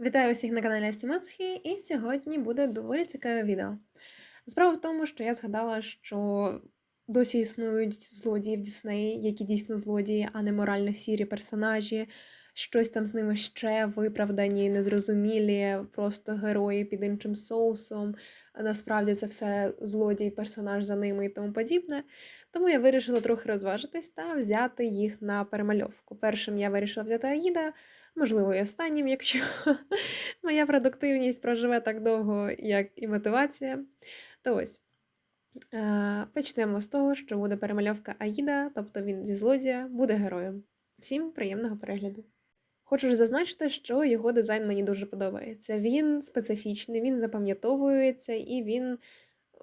Вітаю усіх на каналі Астімацхі, і сьогодні буде доволі цікаве відео. Справа в тому, що я згадала, що досі існують злодії в Діснеї, які дійсно злодії, а не морально сірі персонажі. Щось там з ними ще виправдані, незрозумілі, просто герої під іншим соусом. Насправді це все злодій, персонаж за ними і тому подібне. Тому я вирішила трохи розважитись та взяти їх на перемальовку. Першим я вирішила взяти Аїда, можливо, і останнім, якщо моя продуктивність проживе так довго, як і мотивація. То ось. Е, Почнемо з того, що буде перемальовка Аїда, тобто він зі злодія, буде героєм. Всім приємного перегляду. Хочу ж зазначити, що його дизайн мені дуже подобається. Він специфічний, він запам'ятовується і він,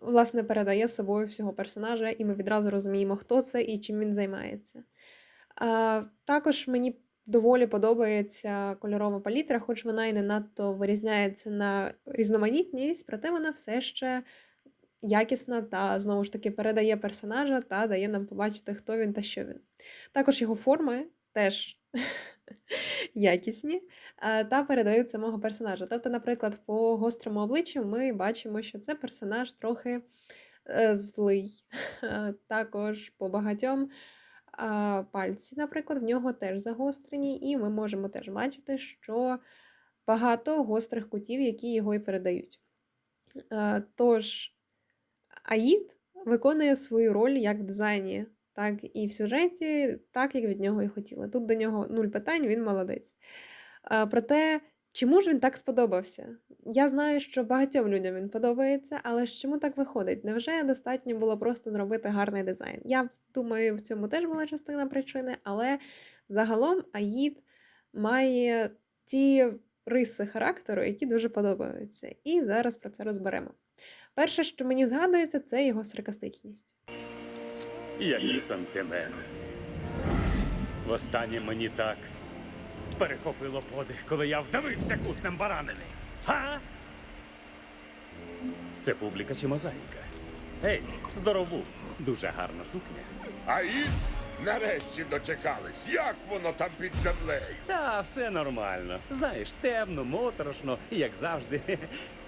власне, передає собою всього персонажа, і ми відразу розуміємо, хто це і чим він займається. Також мені доволі подобається кольорова палітра, хоч вона і не надто вирізняється на різноманітність, проте вона все ще якісна та знову ж таки передає персонажа та дає нам побачити, хто він та що він. Також його форми теж якісні та передають самого персонажа. Тобто, наприклад, по гострому обличчю ми бачимо, що це персонаж трохи е, злий. Також по багатьом пальці, наприклад, в нього теж загострені, і ми можемо теж бачити, що багато гострих кутів, які його і передають. Тож, Аїд виконує свою роль як в дизайні, так і в сюжеті, так як від нього і хотіли. Тут до нього нуль питань, він молодець. Проте, чому ж він так сподобався? Я знаю, що багатьом людям він подобається, але ж чому так виходить? Невже достатньо було просто зробити гарний дизайн? Я думаю, в цьому теж була частина причини, але загалом Аїд має ті риси характеру, які дуже подобаються. І зараз про це розберемо. Перше, що мені згадується, це його саркастичність. Які сантименти. Востаннє мені так перехопило подих, коли я вдавився куснем баранини. Га? Це публіка чи мозаїка? Гей, здоров був. Дуже гарна сукня. Аїд? Нарешті дочекались. Як воно там під землею? Та все нормально. Знаєш, темно, моторошно, і як завжди,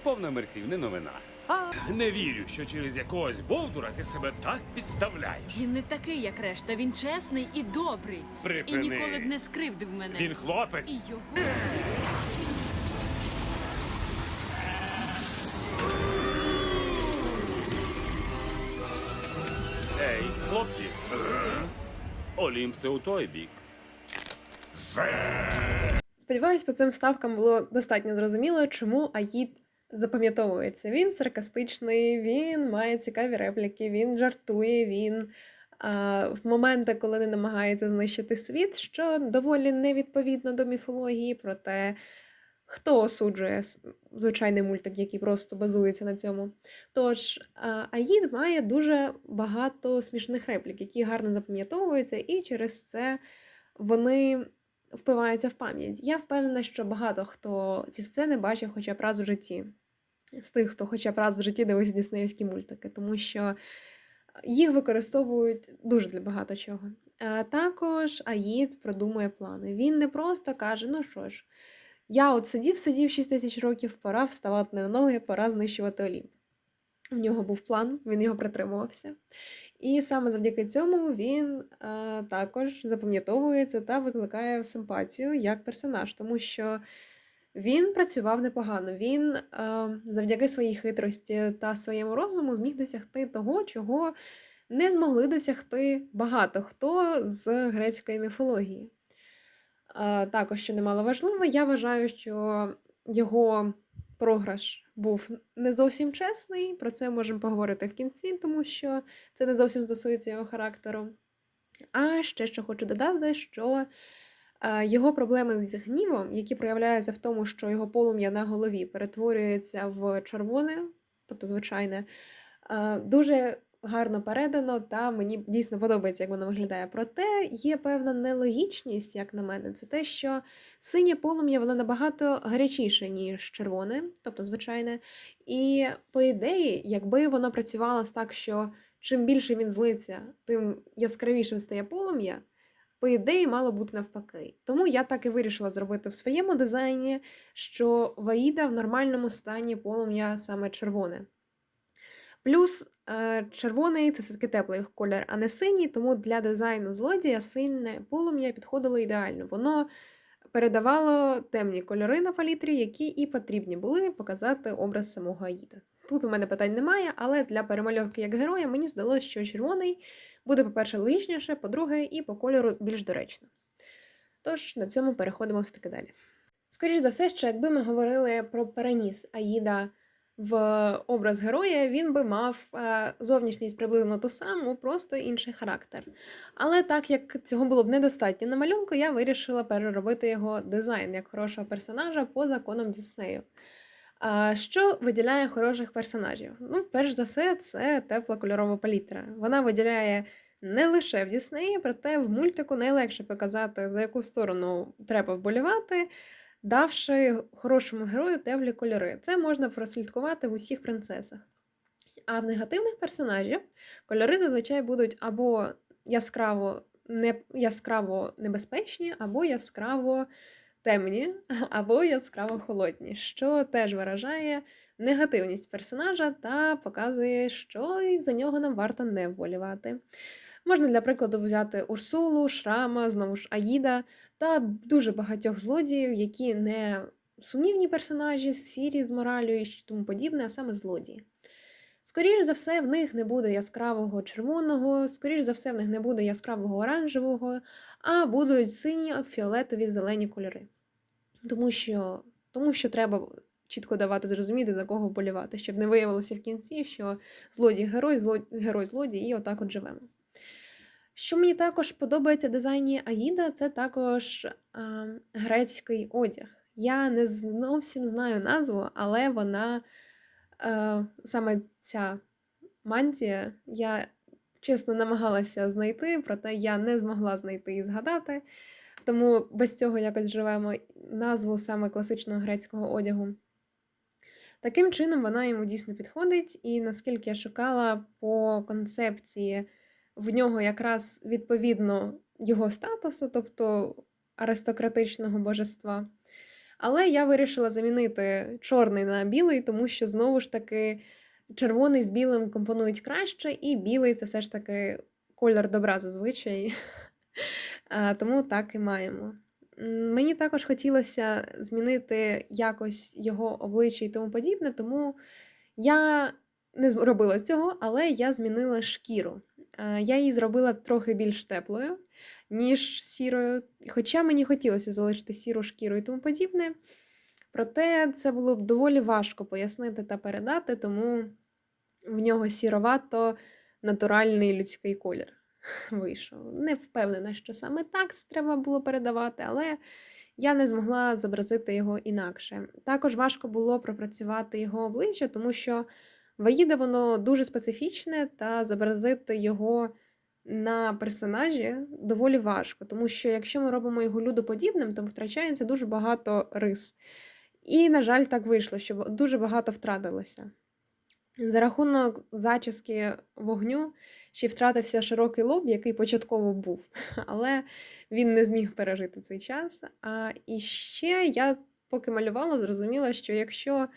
повно мерців, не новина. А, не вірю, що через якогось бовдура ти себе так підставляєш. Він не такий, як решта. Він чесний і добрий. Припини. І ніколи б не скривдив мене. Він хлопець. І його. Олімп це у той бік. Сподіваюсь, по цим ставкам було достатньо зрозуміло, чому Аїд запам'ятовується. Він саркастичний, він має цікаві репліки, він жартує, він а, в моменти, коли не намагається знищити світ, що доволі невідповідно до міфології, проте хто осуджує звичайний мультик, який просто базується на цьому. Тож, Аїд має дуже багато смішних реплік, які гарно запам'ятовуються, і через це вони впиваються в пам'ять. Я впевнена, що багато хто ці сцени бачив хоча б раз в житті. З тих, хто хоча б раз в житті дивився діснеївські мультики, тому що їх використовують дуже для багато чого. А також Аїд продумує плани. Він не просто каже: ну що ж, я от сидів, сидів 6 тисяч років, пора вставати на ноги, пора знищувати Олімп. В нього був план, він його притримувався. І саме завдяки цьому він е, також запам'ятовується та викликає симпатію як персонаж, тому що він працював непогано. Він е, завдяки своїй хитрості та своєму розуму зміг досягти того, чого не змогли досягти багато хто з грецької міфології. Е, також, що немало важливо, я вважаю, що його програш був не зовсім чесний. Про це можемо поговорити в кінці, тому що це не зовсім стосується його характеру. А ще що хочу додати, що е, його проблеми з гнівом, які проявляються в тому, що його полум'я на голові перетворюється в червоне, тобто звичайне, е, дуже гарно передано, та мені дійсно подобається, як воно виглядає. Проте є певна нелогічність, як на мене, це те, що синє полум'я воно набагато гарячіше, ніж червоне, тобто звичайне. І по ідеї, якби воно працювало так, що чим більше він злиться, тим яскравішим стає полум'я. по ідеї, мало бути навпаки. Тому я так і вирішила зробити в своєму дизайні, що Ваїда в нормальному стані полум'я саме червоне. Плюс е, червоний це все-таки теплий колір, а не синій, тому для дизайну злодія синє полум'я підходило ідеально. Воно передавало темні кольори на палітрі, які і потрібні були показати образ самого Аїда. Тут у мене питань немає, але для перемальовки як героя мені здалося, що червоний буде, по-перше, логічніше, по-друге, і по кольору більш доречно. Тож на цьому переходимо все таки далі. Скоріше за все, що якби ми говорили про переніс Аїда в образ героя, він би мав е, зовнішність приблизно ту саму, просто інший характер. Але так як цього було б недостатньо на малюнку, я вирішила переробити його дизайн як хорошого персонажа по законам Діснею. А що виділяє хороших персонажів? Ну, перш за все, це тепла кольорова палітра. Вона виділяє не лише в Діснеї, проте в мультику найлегше показати, за яку сторону треба вболівати, давши хорошому герою теплі кольори. Це можна прослідкувати в усіх принцесах. А в негативних персонажів кольори зазвичай будуть або яскраво, не, яскраво небезпечні, або яскраво темні, або яскраво холодні, що теж виражає негативність персонажа та показує, що і за нього нам варто не вболівати. Можна для прикладу взяти Урсулу, Шрама, знову ж Аїда та дуже багатьох злодіїв, які не сумнівні персонажі, сірі з моралю і тому подібне, а саме злодії. Скоріше за все, в них не буде яскравого червоного, скоріше за все, в них не буде яскравого оранжевого, а будуть сині, фіолетові, зелені кольори. Тому що, тому що треба чітко давати зрозуміти, за кого вболівати, щоб не виявилося в кінці, що злодій герой, зло... герой злодій, і отак от живемо. Що мені також подобається в дизайні Аїда, це також а, грецький одяг. Я не зовсім знаю назву, але вона е, саме ця мантія, я чесно намагалася знайти, проте я не змогла знайти і згадати. Тому без цього якось живемо назву саме класичного грецького одягу. Таким чином, вона йому дійсно підходить, і наскільки я шукала по концепції, в нього якраз відповідно його статусу, тобто аристократичного божества. Але я вирішила замінити чорний на білий, тому що знову ж таки червоний з білим компонують краще, і білий це все ж таки колір добра зазвичай. Тому так і маємо. Мені також хотілося змінити якось його обличчя і тому подібне, тому я не зробила цього, але я змінила шкіру. Е, Я її зробила трохи більш теплою, ніж сірою. Хоча мені хотілося залишити сіру шкіру і тому подібне. Проте це було б доволі важко пояснити та передати, тому в нього сіровато натуральний людський колір вийшов. Не впевнена, що саме так це треба було передавати, але я не змогла зобразити його інакше. Також важко було пропрацювати його обличчя, тому що Ваїда воно дуже специфічне, та зобразити його на персонажі доволі важко, тому що якщо ми робимо його людоподібним, то втрачається дуже багато рис. І, на жаль, так вийшло, що дуже багато втратилося. За рахунок зачіски вогню ще втратився широкий лоб, який початково був, але він не зміг пережити цей час. А і ще я, поки малювала, зрозуміла, що якщо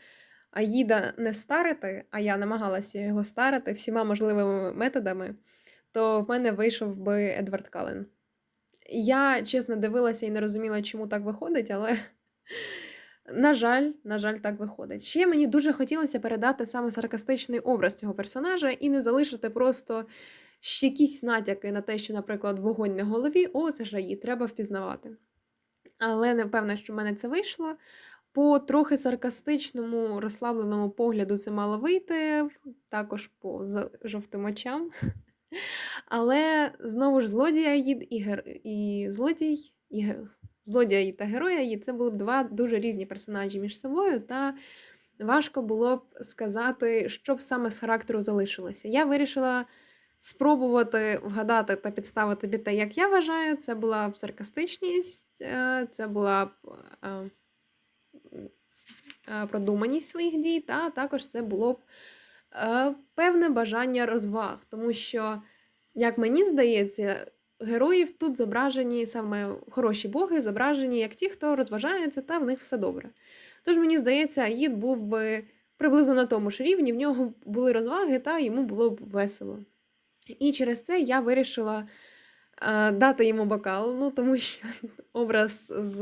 Аїда не старити, а я намагалася його старити всіма можливими методами, то в мене вийшов би Едвард Кален. Я чесно дивилася і не розуміла, чому так виходить, але на жаль, на жаль, так виходить. Ще мені дуже хотілося передати саме саркастичний образ цього персонажа і не залишити просто ще якісь натяки на те, що, наприклад, вогонь на голові, о, це ж її, треба впізнавати. Але не певна, що в мене це вийшло. По трохи саркастичному, розслабленому погляду це мало вийти, також по жовтим очам. Але знову ж злодія Аїд і, гер... і злодій, і ге- злодія Аїд та героя Аїд це були б два дуже різні персонажі між собою, та важко було б сказати, що б саме з характеру залишилося. Я вирішила спробувати вгадати та підставити те, як я вважаю. Це була б саркастичність, е, це була б. Е, Продуманість своїх дій, та також це було б е, певне бажання розваг, тому що, як мені здається, героїв тут зображені саме хороші боги, зображені як ті, хто розважаються, та в них все добре. Тож мені здається, Аїд був би приблизно на тому ж рівні, в нього були розваги, та йому було б весело. І через це я вирішила е, дати йому бокал, ну тому що образ з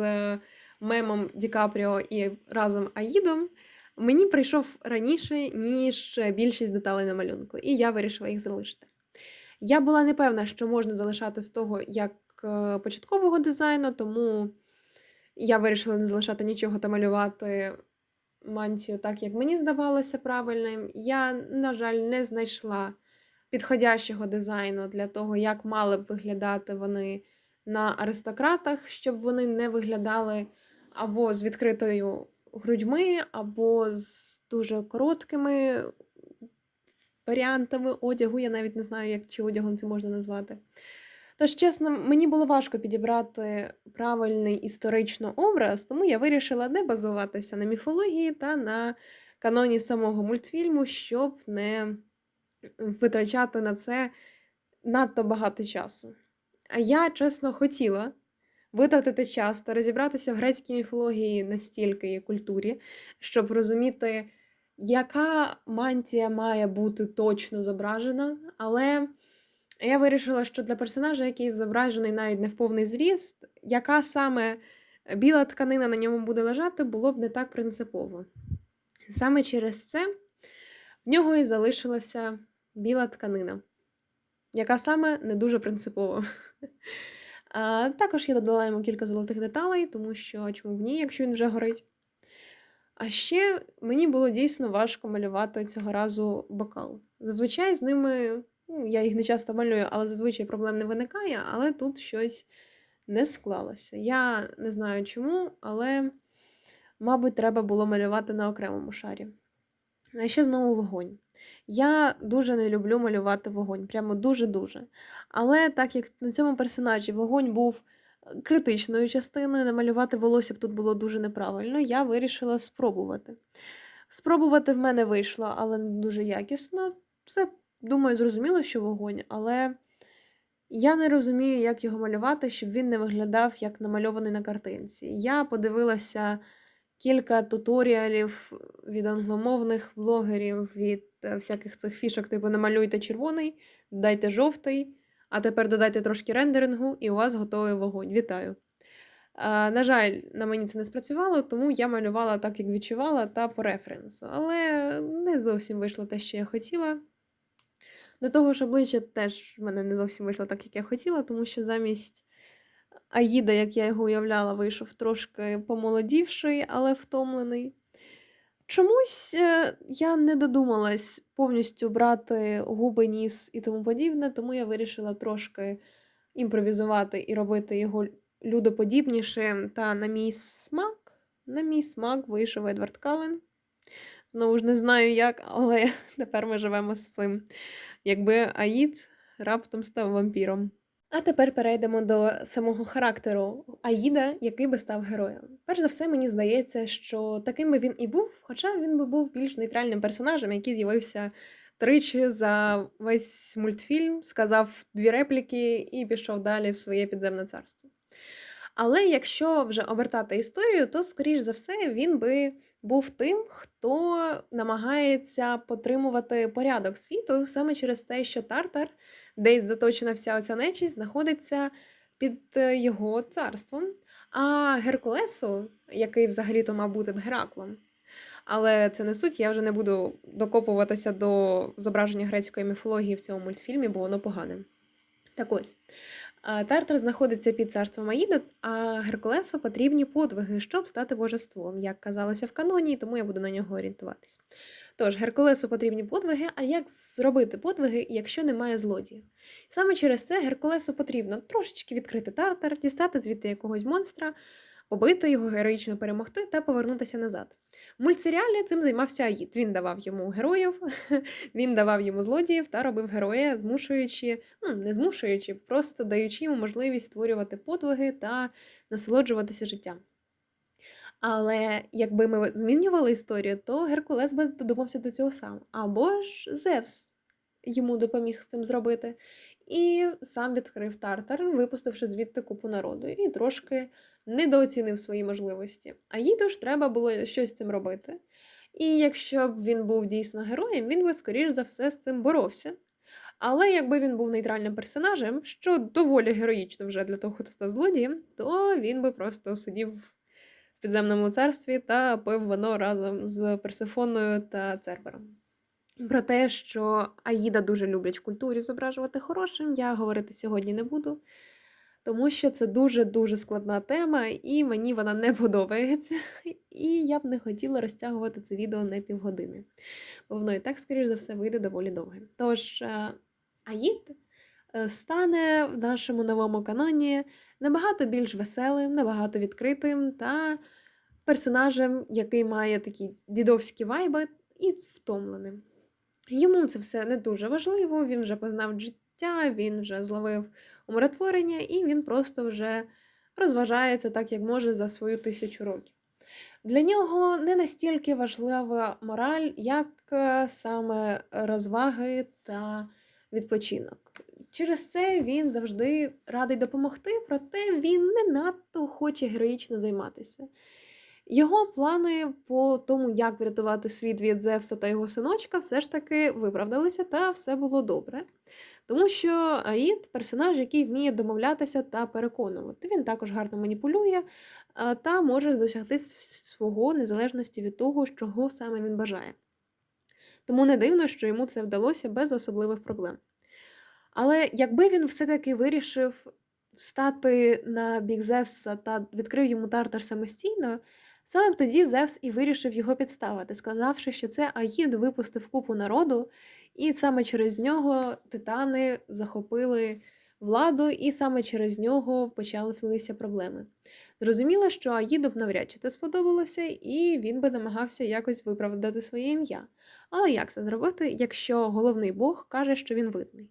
мемом Ді Капріо і разом Аїдом мені прийшов раніше, ніж більшість деталей на малюнку, і я вирішила їх залишити. Я була не певна, що можна залишати з того як е, початкового дизайну, тому я вирішила не залишати нічого та малювати мантію так, як мені здавалося правильним. Я, на жаль, не знайшла підходящого дизайну для того, як мали б виглядати вони на аристократах, щоб вони не виглядали або з відкритою грудьми, або з дуже короткими варіантами одягу. Я навіть не знаю, як чи одягом це можна назвати. Тож, чесно, мені було важко підібрати правильний історично образ, тому я вирішила не базуватися на міфології та на каноні самого мультфільму, щоб не витрачати на це надто багато часу. А я, чесно, хотіла витратити час та розібратися в грецькій міфології настільки і культурі, щоб розуміти, яка мантія має бути точно зображена, але я вирішила, що для персонажа, який зображений навіть не в повний зріст, яка саме біла тканина на ньому буде лежати, було б не так принципово. Саме через це в нього і залишилася біла тканина, яка саме не дуже принципова. А, також я додала йому кілька золотих деталей, тому що чому б ні, якщо він вже горить. А ще мені було дійсно важко малювати цього разу бокал. Зазвичай з ними, ну, я їх не часто малюю, але зазвичай проблем не виникає, але тут щось не склалося. Я не знаю чому, але, мабуть, треба було малювати на окремому шарі. А ще знову вогонь. Я дуже не люблю малювати вогонь, прямо дуже-дуже. Але так як на цьому персонажі вогонь був е, критичною частиною, намалювати волосся б тут було дуже неправильно, я вирішила спробувати. Спробувати в мене вийшло, але не дуже якісно. Це, думаю, зрозуміло, що вогонь, але я не розумію, як його малювати, щоб він не виглядав як намальований на картинці. Я подивилася кілька туторіалів від англомовних блогерів, від всяких цих фішок, типу намалюйте червоний, додайте жовтий, а тепер додайте трошки рендерингу, і у вас готовий вогонь. Вітаю! А, на жаль, на мені це не спрацювало, тому я малювала так, як відчувала, та по референсу. Але не зовсім вийшло те, що я хотіла. До того ж, обличчя теж в мене не зовсім вийшло так, як я хотіла, тому що замість Аїда, як я його уявляла, вийшов трошки помолодівший, але втомлений. Чомусь е, я не додумалась повністю брати губи, ніс і тому подібне, тому я вирішила трошки імпровізувати і робити його людоподібнішим. Та на мій смак, на мій смак вийшов Едвард Кален. Знову ж не знаю як, але тепер ми живемо з цим. Якби Аїд раптом став вампіром. А тепер перейдемо до самого характеру Аїда, який би став героєм. Перш за все, мені здається, що таким би він і був, хоча він би був більш нейтральним персонажем, який з'явився тричі за весь мультфільм, сказав дві репліки і пішов далі в своє підземне царство. Але якщо вже обертати історію, то, скоріш за все, він би був тим, хто намагається потримувати порядок світу саме через те, що Тартар, десь заточена вся оця нечість, знаходиться під е, його царством. А Геркулесу, який взагалі-то мав бути Гераклом. Але це не суть, я вже не буду докопуватися до зображення грецької міфології в цьому мультфільмі, бо воно погане. Так ось. Тартар знаходиться під царством Аїда, а Геркулесу потрібні подвиги, щоб стати божеством, як казалося в каноні, тому я буду на нього орієнтуватись. Тож, Геркулесу потрібні подвиги, а як зробити подвиги, якщо немає злодіїв? Саме через це Геркулесу потрібно трошечки відкрити тартар, дістати звідти якогось монстра, побити його, героїчно перемогти та повернутися назад. В мультсеріалі цим займався Аїд. Він давав йому героїв, він давав йому злодіїв та робив героя, змушуючи, ну не змушуючи, просто даючи йому можливість створювати подвиги та насолоджуватися життям. Але якби ми змінювали історію, то Геркулес би додумався до цього сам. Або ж Зевс йому допоміг з цим зробити. І сам відкрив Тартар, випустивши звідти купу народу, і трошки недооцінив свої можливості. А їй ж треба було щось з цим робити. І якщо б він був дійсно героєм, він би, скоріш за все, з цим боровся. Але якби він був нейтральним персонажем, що доволі героїчно вже для того, хто став злодієм, то він би просто сидів в підземному царстві та пив вино разом з Персифоною та Цербером. Про те, що Аїда дуже люблять в культурі зображувати хорошим, я говорити сьогодні не буду, тому що це дуже-дуже складна тема, і мені вона не подобається. І я б не хотіла розтягувати це відео на півгодини, бо воно і так, скоріш за все, вийде доволі довге. Тож, е, Аїд е, стане в нашому новому каноні набагато більш веселим, набагато відкритим та персонажем, який має такі дідовські вайби, і втомленим. Йому це все не дуже важливо, він вже познав життя, він вже зловив умиротворення, і він просто вже розважається так, як може за свою тисячу років. Для нього не настільки важлива мораль, як е, саме розваги та відпочинок. Через це він завжди радий допомогти, проте він не надто хоче героїчно займатися. Його плани по тому, як врятувати світ від Зевса та його синочка, все ж таки виправдалися, та все було добре. Тому що Аїд персонаж, який вміє домовлятися та переконувати. Він також гарно маніпулює та може досягти свого незалежності від того, чого саме він бажає. Тому не дивно, що йому це вдалося без особливих проблем. Але якби він все-таки вирішив встати на бік Зевса та відкрив йому тартар самостійно, саме тоді Зевс і вирішив його підставити, сказавши, що це Аїд випустив купу народу, і саме через нього титани захопили владу, і саме через нього почалися проблеми. Зрозуміло, що Аїду б навряд чи це сподобалося, і він би намагався якось виправдати своє ім'я. Але як це зробити, якщо головний Бог каже, що він винний?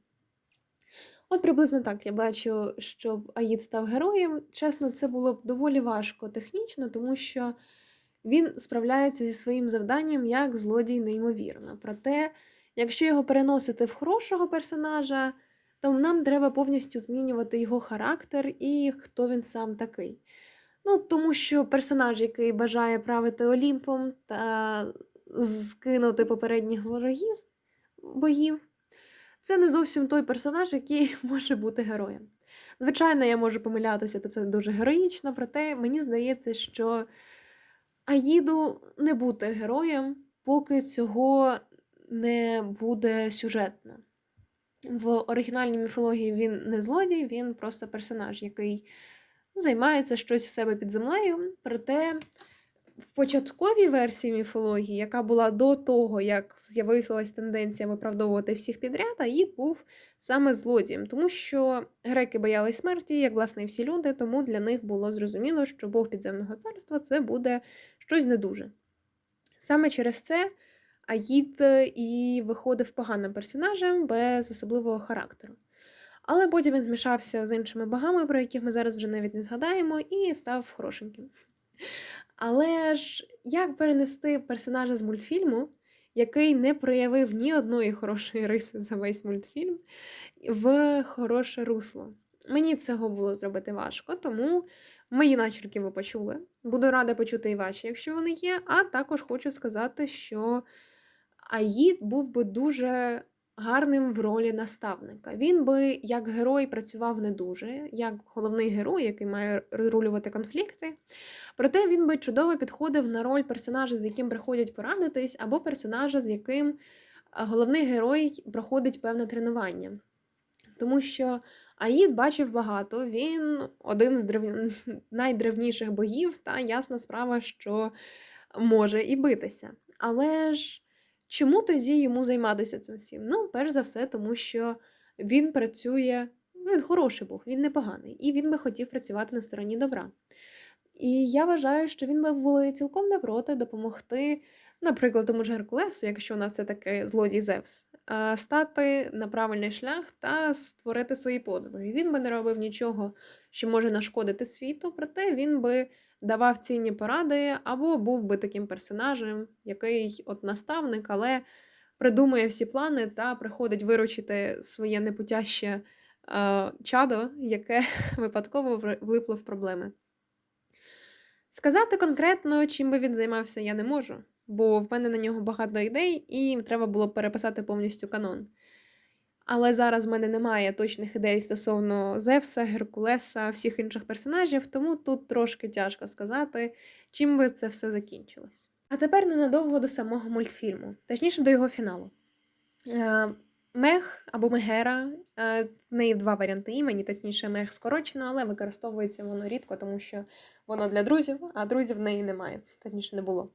От приблизно так я бачу, щоб Аїд став героєм. Чесно, це було б доволі важко технічно, тому що він справляється зі своїм завданням як злодій неймовірно. Проте, якщо його переносити в хорошого персонажа, то нам треба повністю змінювати його характер і хто він сам такий. Ну, тому що персонаж, який бажає правити Олімпом та скинути попередніх ворогів боїв, це не зовсім той персонаж, який може бути героєм. Звичайно, я можу помилятися, та це дуже героїчно, проте мені здається, що Аїду не бути героєм, поки цього не буде сюжетно. В оригінальній міфології він не злодій, він просто персонаж, який займається щось в себе під землею. Проте в початковій версії міфології, яка була до того, як з'явилась тенденція виправдовувати всіх підряд, Аїд був саме злодієм, тому що греки боялись смерті, як власне і всі люди, тому для них було зрозуміло, що Бог підземного царства це буде щось не дуже. Саме через це Аїд е, і виходив поганим персонажем без особливого характеру. Але потім він змішався з іншими богами, про яких ми зараз вже навіть не згадаємо, і став хорошеньким. Але ж як перенести персонажа з мультфільму, який не проявив ні одної хорошої риси за весь мультфільм, в хороше русло? Мені цього було зробити важко, тому мої начерки ви почули. Буду рада почути і ваші, якщо вони є. А також хочу сказати, що Аїд був би дуже гарним в ролі наставника. Він би як герой працював не дуже, як головний герой, який має рулювати конфлікти. Проте він би чудово підходив на роль персонажа, з яким приходять порадитись, або персонажа, з яким головний герой проходить певне тренування. Тому що Аїд бачив багато, він один з древ... найдревніших богів, та ясна справа, що може і битися. Але ж чому тоді йому займатися цим всім? Ну, перш за все, тому що він працює, він хороший Бог, він непоганий, і він би хотів працювати на стороні добра. І я вважаю, що він би був цілком не проти допомогти, наприклад, тому ж Геркулесу, якщо у нас все таки злодій Зевс, стати на правильний шлях та створити свої подвиги. Він би не робив нічого, що може нашкодити світу, проте він би давав цінні поради, або був би таким персонажем, який от наставник, але придумує всі плани та приходить виручити своє непутяще е, чадо, яке випадково влипло в проблеми. Сказати конкретно, чим би він займався, я не можу, бо в мене на нього багато ідей, і треба було переписати повністю канон. Але зараз в мене немає точних ідей стосовно Зевса, Геркулеса, всіх інших персонажів, тому тут трошки тяжко сказати, чим би це все закінчилось. А тепер ненадовго до самого мультфільму, точніше до його фіналу. Е, Мех або Мегера, е, в неї два варіанти імені, точніше, мех скорочено, але використовується воно рідко, тому що воно для друзів, а друзів в неї немає, точніше не було.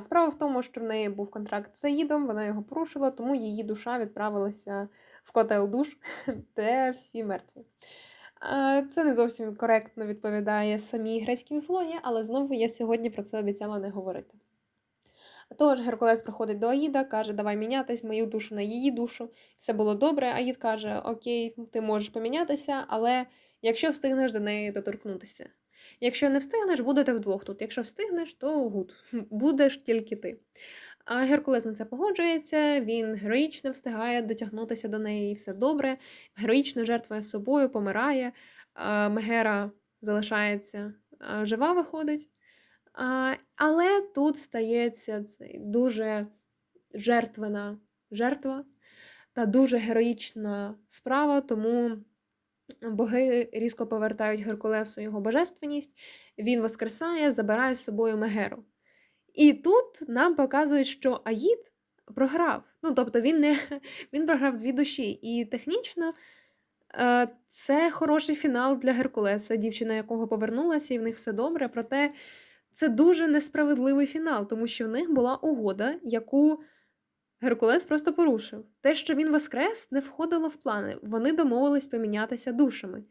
Справа в тому, що в неї був контракт з Аїдом, вона його порушила, тому її душа відправилася в котел душ, де всі мертві. Це не зовсім коректно відповідає самій грецькій міфології, але знову я сьогодні про це обіцяла не говорити. Тож Геркулес приходить до Аїда, каже, давай мінятись, мою душу на її душу. Все було добре. Аїд каже: Окей, ти можеш помінятися, але якщо встигнеш до неї доторкнутися. Якщо не встигнеш, будете вдвох тут. Якщо встигнеш, то гуд. Будеш тільки ти. А Геркулес на це погоджується, він героїчно встигає дотягнутися до неї, і все добре. Героїчно жертвує собою, помирає. Мегера залишається жива, виходить. Але тут стається цей дуже жертвена жертва та дуже героїчна справа, тому боги різко повертають Геркулесу його божественність, він воскресає, забирає з собою Мегеру. І тут нам показують, що Аїд програв. Ну, тобто він не він програв дві душі. І технічно е, це хороший фінал для Геркулеса, дівчина якого повернулася, і в них все добре. Проте це дуже несправедливий фінал, тому що в них була угода, яку Геркулес просто порушив. Те, що він воскрес, не входило в плани. Вони домовились помінятися душами.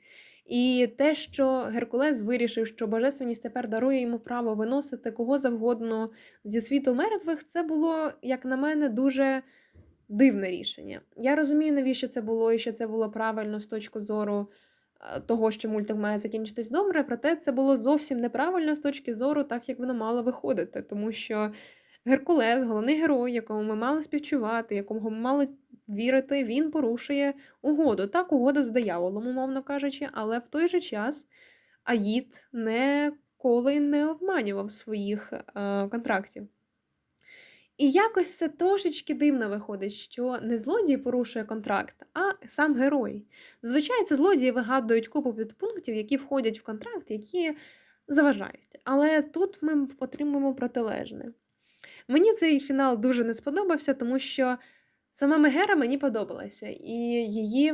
І те, що Геркулес вирішив, що божественність тепер дарує йому право виносити кого завгодно зі світу мертвих, це було, як на мене, дуже дивне рішення. Я розумію, навіщо це було, і що це було правильно з точки зору е, того, що мультик має закінчитись добре, проте це було зовсім неправильно з точки зору, так як воно мало виходити, тому що Геркулес, головний герой, якому ми мали співчувати, якому ми мали вірити, він порушує угоду. Так, угода з дияволом, умовно кажучи, але в той же час Аїд ніколи не обманював своїх е, контрактів. І якось це трошечки дивно виходить, що не злодій порушує контракт, а сам герой. Зазвичай це злодії вигадують купу підпунктів, які входять в контракт, які заважають. Але тут ми отримуємо протилежне. Мені цей фінал дуже не сподобався, тому що сама Мегера мені подобалася, і її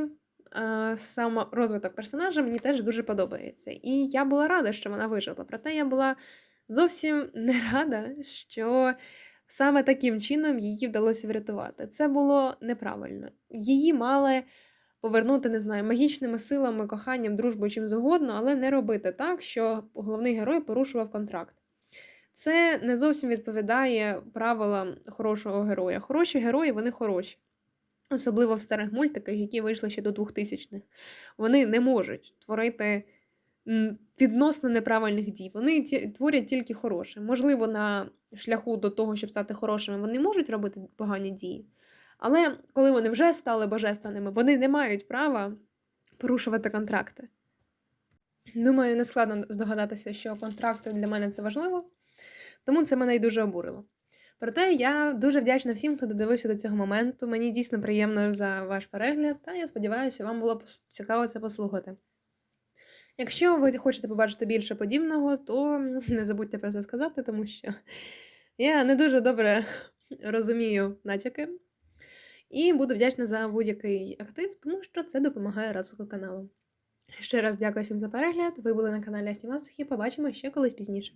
е, сам розвиток персонажа мені теж дуже подобається. І я була рада, що вона вижила. Проте я була зовсім не рада, що саме таким чином її вдалося врятувати. Це було неправильно. Її мали повернути, не знаю, магічними силами, коханням, дружбою, чим завгодно, але не робити так, що головний герой порушував контракт. Це не зовсім відповідає правилам хорошого героя. Хороші герої, вони хороші. Особливо в старих мультиках, які вийшли ще до 2000-х. Вони не можуть творити відносно неправильних дій. Вони творять тільки хороше. Можливо, на шляху до того, щоб стати хорошими, вони можуть робити погані дії. Але коли вони вже стали божественними, вони не мають права порушувати контракти. Думаю, не складно здогадатися, що контракти для мене це важливо. Тому це мене й дуже обурило. Проте я дуже вдячна всім, хто додивився до цього моменту. Мені дійсно приємно за ваш перегляд, та я сподіваюся, вам було цікаво це послухати. Якщо ви хочете побачити більше подібного, то не забудьте про це сказати, тому що я не дуже добре розумію натяки. І буду вдячна за будь-який актив, тому що це допомагає розвитку каналу. Ще раз дякую всім за перегляд. Ви були на каналі Астімасихі. Побачимо ще колись пізніше.